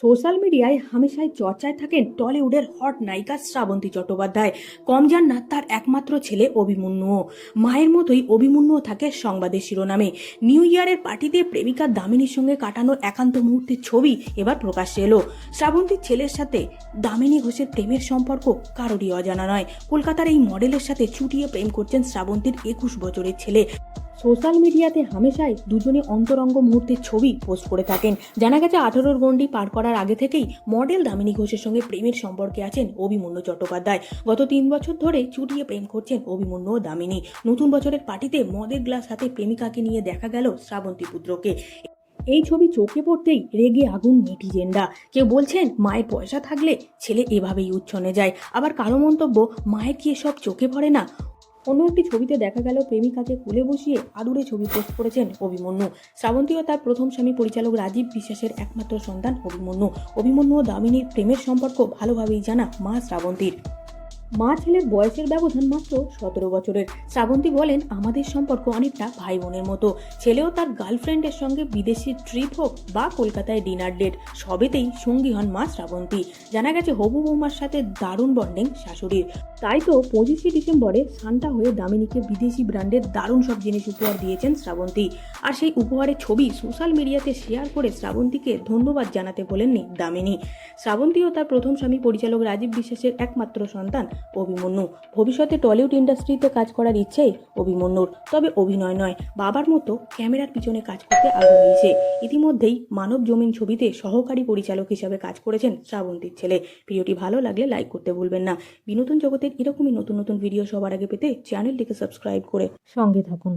Social মিডিয়ায় হামেশাই চর্চায় থাকেন টলিউডের হট নায়িকা শ্রাবন্তী চট্টোপাধ্যায়। কম যান না তার একমাত্র ছেলে অভিমন্যুও মায়ের মতোই অভিমন্যুও থাকে সংবাদের শিরোনামে। নিউ ইয়ারের পার্টিতে প্রেমিকা দামিনীর সঙ্গে কাটানো একান্ত মুহূর্তের ছবি এবার প্রকাশ্যে এলো। শ্রাবন্তীর ছেলের সাথে দামিনী ঘোষের প্রেমের সম্পর্ক কারোরই অজানা নয়। কলকাতার এই মডেলের সাথে চুটিয়ে প্রেম করছেন শ্রাবন্তীর একুশ বছরের ছেলে। সোশ্যাল মিডিয়াতে হামেশাই দুজনে অন্তরঙ্গ মুহূর্তের ছবি পোস্ট করে থাকেন। জানা গেছে, আঠারোর গণ্ডি পার করার আগে থেকেই মডেল দামিনী ঘোষের সঙ্গে প্রেমের সম্পর্কে আছেন অভিমন্যু চট্টোপাধ্যায়। গত তিন বছর ধরে চুটিয়ে প্রেম করছেন অভিমন্যু ও দামিনী। নতুন বছরের পার্টিতে মদের গ্লাস হাতে প্রেমিকাকে নিয়ে দেখা গেল শ্রাবন্তী পুত্রকে। এই ছবি চোখে পড়তেই রেগে আগুন নেটিজেনরা। কেউ বলছেন, মায়ের পয়সা থাকলে ছেলে এভাবেই উচ্ছনে যায়। আবার কারও মন্তব্য, মায়ের কি এসব চোখে পড়ে না? অন্য একটি ছবিতে দেখা গেল প্রেমিকাকে কোলে বসিয়ে আদুরে ছবি পোস্ট করেছেন অভিমন্যু। শ্রাবন্তী ও তার প্রথম স্বামী পরিচালক রাজীব বিশ্বাসের একমাত্র সন্তান অভিমন্যু। অভিমন্যু ও দামিনীর প্রেমের সম্পর্ক ভালোভাবেই জানা মা শ্রাবন্তীর। মা ছেলের বয়সের ব্যবধান মাত্র সতেরো বছরের। শ্রাবন্তী বলেন, আমাদের সম্পর্ক অনেকটা ভাই বোনের মতো। ছেলেও তার গার্লফ্রেন্ডের সঙ্গে বিদেশি ট্রিপ হোক বা কলকাতায় ডিনার ডেট, সবেতেই সঙ্গী হন মা শ্রাবন্তী। জানা গেছে, হবু বৌমার সাথে দারুণ বন্ডিং শাশুড়ির। তাই তো পঁচিশে ডিসেম্বরে সান্টা হয়ে দামিনীকে বিদেশি ব্র্যান্ডের দারুণ সব জিনিস উপহার দিয়েছেন শ্রাবন্তী। আর সেই উপহারের ছবি সোশ্যাল মিডিয়াতে শেয়ার করে শ্রাবন্তীকে ধন্যবাদ জানাতে বলেননি দামিনী। শ্রাবন্তী ও তার প্রথম স্বামী পরিচালক রাজীব বিশ্বাসের একমাত্র সন্তান। অভিমন্যু। ভবিষ্যতে টলিউড ইন্ডাস্ট্রিতে কাজ করার ইচ্ছে অভিমন্যুর। তবে অভিনয় নয়, বাবার মতো ক্যামেরার পিছনে কাজ করতে আগ্রহী ইতিমধ্যেই মানব জমিন ছবিতে সহকারী পরিচালক হিসাবে কাজ করেছেন শ্রাবন্তীর ছেলে। ভিডিওটি ভালো লাগলে লাইক করতে ভুলবেন না। বিনোদন জগতের এরকমই নতুন নতুন ভিডিও সবার আগে পেতে চ্যানেলটিকে সাবস্ক্রাইব করে সঙ্গে থাকুন।